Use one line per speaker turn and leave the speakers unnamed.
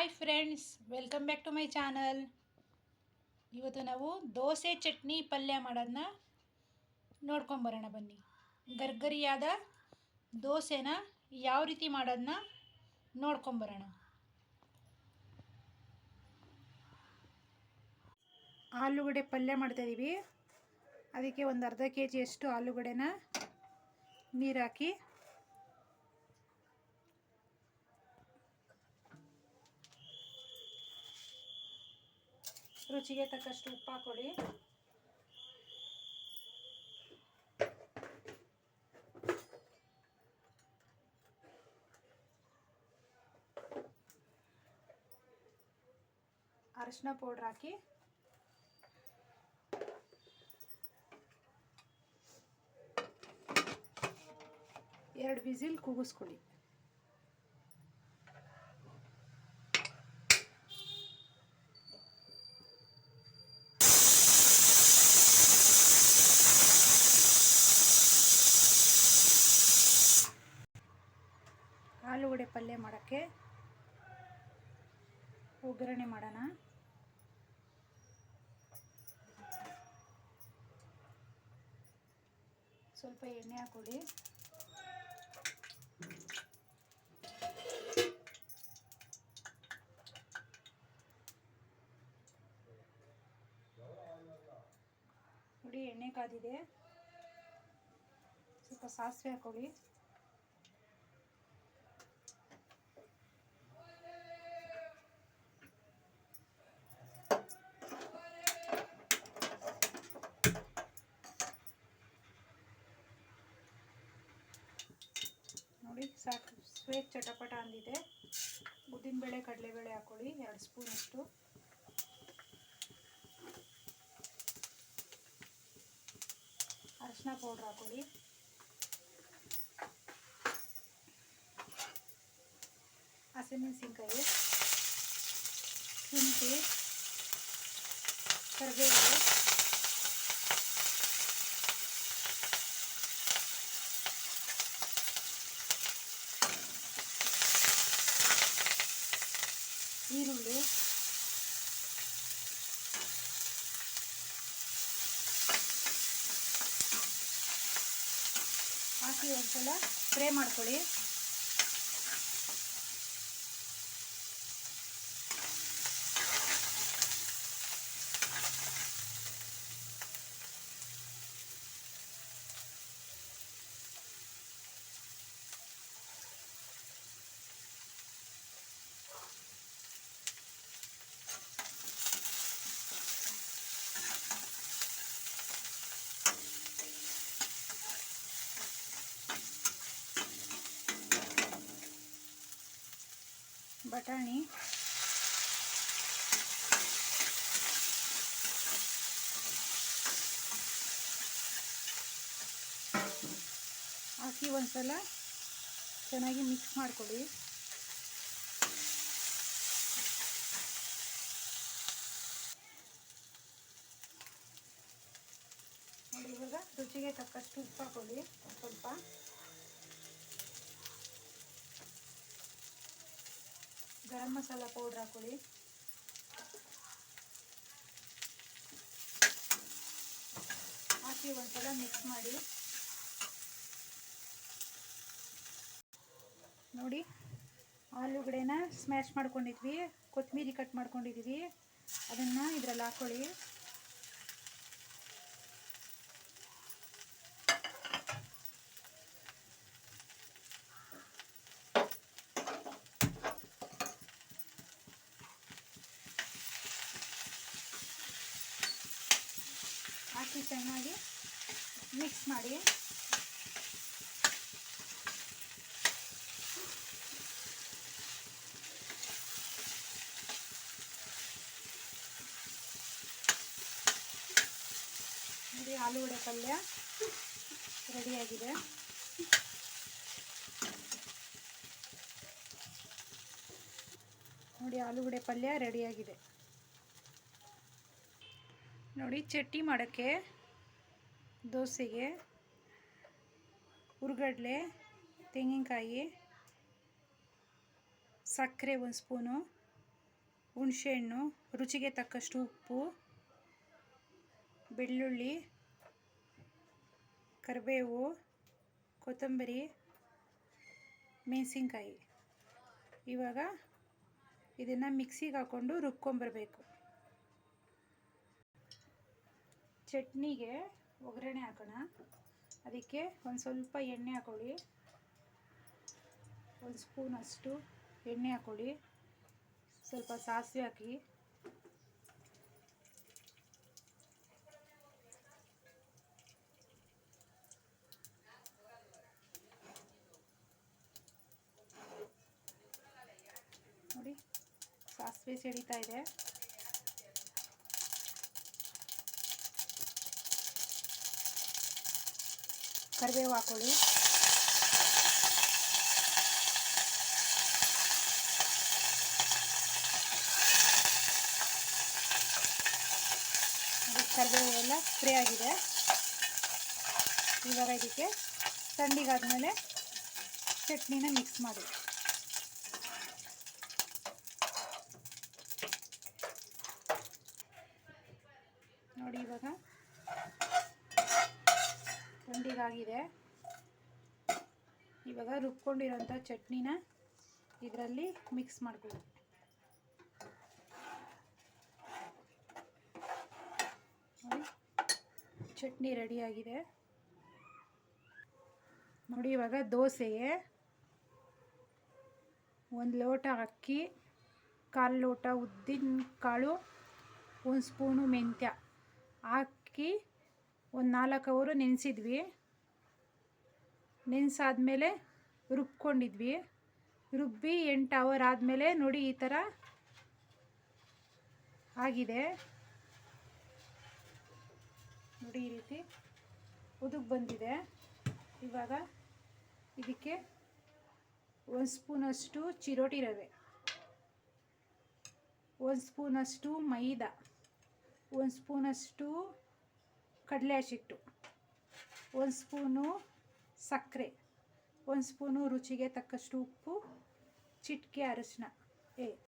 Hi friends welcome back to my channel ಇವತ್ತು ನಾವು ದೋಸೆ ಚಟ್ನಿ ಪಲ್ಯ ಮಾಡೋದನ್ನ ನೋಡ್ಕೊಂಬರೋಣ ಬನ್ನಿ. ಗರ್ಗರಿಯಾದ ದೋಸೆನ ಯಾವ ರೀತಿ ಮಾಡೋದನ್ನ ನೋಡ್ಕೊಂಬರೋಣ ಆಲೂಗಡ್ಡೆ ಪಲ್ಯ ಮಾಡ್ತಾಯಿದ್ದೀವಿ ಅದಕ್ಕೆ ಒಂದು ಅರ್ಧ ಕೆ ಜಿಯಷ್ಟು ಆಲೂಗಡ್ಡೆನ ನೀರು ರುಚಿಗೆ ತಕ್ಕಷ್ಟು ಉಪ್ಪು ಹಾಕೊಳ್ಳಿ ಅರಿಶಿನ ಪೌಡ್ರ್ ಹಾಕಿ. ಎರಡು ವಿಸಿಲ್ ಕೂಗಿಸ್ಕೊಳ್ಳಿ ಆಲೂಗಡ್ಡೆ ಪಲ್ಯ ಮಾಡೋಕ್ಕೆ ಒಗ್ಗರಣೆ ಮಾಡೋಣ. ಸ್ವಲ್ಪ ಎಣ್ಣೆ ಹಾಕೊಡಿ ನೋಡಿ ಎಣ್ಣೆ ಕಾದಿದೆ. ಸ್ವಲ್ಪ ಸಾಸಿವೆ ಹಾಕೊಳ್ಳಿ ನೋಡಿ ಸ್ವೇ ಚಟಪಟ ಅಂದಿದೆ. ಉದ್ದಿನಬೇಳೆ ಕಡಲೆಬೇಳೆ ಹಾಕೊಳ್ಳಿ ಎರಡು ಸ್ಪೂನಷ್ಟು ಅರಿಶಿನ ಪೌಡ್ರ್ ಹಾಕೊಳ್ಳಿ. ಹಸಿಮೆಣಸಿನ್ಕಾಯಿ ಶುಂಠಿ ಕರಿಬೇವು. ಹಾಕಿ ಒಂದ್ಸಲ ಫ್ರೈ ಮಾಡ್ಕೊಳ್ಳಿ. ಬಟಾಣಿ. ಹಾಕಿ ಒಂದ್ಸಲ ಚೆನ್ನಾಗಿ ಮಿಕ್ಸ್ ಮಾಡ್ಕೊಳ್ಳಿ. ನೋಡಿ ಇವಾಗ ರುಚಿಗೆ ತಕ್ಕಷ್ಟು ಉಪ್ಪು ಹಾಕೊಳ್ಳಿ ಸ್ವಲ್ಪ. ಗರಂ ಮಸಾಲ ಪೌಡ್ರ್ ಹಾಕೊಳ್ಳಿ. ಹಾಕಿ ಒಂದ್ಸಲ ಮಿಕ್ಸ್ ಮಾಡಿ. ನೋಡಿ ಆಲೂಗಡೆನ ಸ್ಮ್ಯಾಶ್ ಮಾಡ್ಕೊಂಡಿದ್ವಿ ಕೊತ್ತಂಬರಿ ಕಟ್ ಮಾಡ್ಕೊಂಡಿದ್ದೀವಿ. ಅದನ್ನು ಇದರಲ್ಲಿ ಹಾಕ್ಕೊಳ್ಳಿ ಹಾಕಿ ಚೆನ್ನಾಗಿ ಮಿಕ್ಸ್ ಮಾಡಿ. ನೋಡಿ ಆಲೂಗಡೆ ಪಲ್ಯ ರೆಡಿಯಾಗಿದೆ ನೋಡಿ ಆಲೂಗಡೆ ಪಲ್ಯ ರೆಡಿಯಾಗಿದೆ ನೋಡಿ, ಚಟ್ನಿ ಮಾಡೋಕ್ಕೆ ದೋಸೆಗೆ ಹುರ್ಗಡ್ಲೆ ತೆಂಗಿನಕಾಯಿ, ಸಕ್ಕರೆ ಒಂದು ಸ್ಪೂನು, ಹುಣಸೆಹಣ್ಣು, ರುಚಿಗೆ ತಕ್ಕಷ್ಟು ಉಪ್ಪು, ಬೆಳ್ಳುಳ್ಳಿ, ಕರಿಬೇವು, ಕೊತ್ತಂಬರಿ, ಮೆಣಸಿನ್ಕಾಯಿ. ಇವಾಗ ಇದನ್ನು ಮಿಕ್ಸಿಗೆ ಹಾಕ್ಕೊಂಡು ರುಬ್ಕೊಂಬರ್ಬೇಕು. ಚಟ್ನಿಗೆ ಒಗ್ಗರಣೆ ಹಾಕೋಣ. ಅದಕ್ಕೆ ಒಂದು ಸ್ವಲ್ಪ ಎಣ್ಣೆ ಹಾಕೊಳ್ಳಿ. ಒಂದು ಸ್ಪೂನ್ ಅಷ್ಟು ಎಣ್ಣೆ ಹಾಕೊಳ್ಳಿ. ಸ್ವಲ್ಪ ಸಾಸಿವೆ ಹಾಕಿ. ನೋಡಿ, ಸಾಸಿವೆ ಸಿಡಿತಾ ಇದೆ. ಕರಿಬೇವು ಹಾಕೊಳ್ಳಿ. ಕರಿಬೇವು ಎಲ್ಲ ಫ್ರೀ ಆಗಿದೆ. ಇವಾಗ ಇದಕ್ಕೆ ತಣ್ಣಗಾದ್ಮೇಲೆ ಚಟ್ನಿನ ಮಿಕ್ಸ್ ಮಾಡಿ. ನೋಡಿ ಇವಾಗ ಥಂಡಿಗಾಗಿದೆ ಇವಾಗ ರುಬ್ಕೊಂಡಿರೋಂಥ ಚಟ್ನಿನ ಇದರಲ್ಲಿ ಮಿಕ್ಸ್ ಮಾಡ್ಕೊಳ್ಳಿ ಚಟ್ನಿ ರೆಡಿಯಾಗಿದೆ. ನೋಡಿ, ಇವಾಗ ದೋಸೆಗೆ ಒಂದು ಲೋಟ ಅಕ್ಕಿ, ಕಾಲು ಲೋಟ ಉದ್ದಿನ ಕಾಳು ಒಂದು ಸ್ಪೂನು ಮೆಂತ್ಯ ಹಾಕಿ ಒಂದು ನಾಲ್ಕು ಅವರು ನೆನೆಸಿದ್ವಿ. ನೆನೆಸಾದ್ಮೇಲೆ ರುಬ್ಕೊಂಡಿದ್ವಿ. ರುಬ್ಬಿ ಎಂಟು ಅವರ್ ಆದಮೇಲೆ ನೋಡಿ ಈ ಥರ ಆಗಿದೆ. ನೋಡಿ ಈ ರೀತಿ ಉದುಗ್ ಬಂದಿದೆ. ಇವಾಗ ಇದಕ್ಕೆ ಒಂದು ಸ್ಪೂನಷ್ಟು ಚಿರೋಟಿ ರವೆ, ಒಂದು ಸ್ಪೂನಷ್ಟು ಮೈದಾ, ಒಂದು ಸ್ಪೂನಷ್ಟು ಕಡಲೆ ಹಸಿಟ್ಟು ಒಂದು ಸ್ಪೂನು ಸಕ್ಕರೆ ಒಂದು ಸ್ಪೂನು ರುಚಿಗೆ ತಕ್ಕಷ್ಟು ಉಪ್ಪು ಚಿಟಿಕೆ ಅರಶಿನ ಏ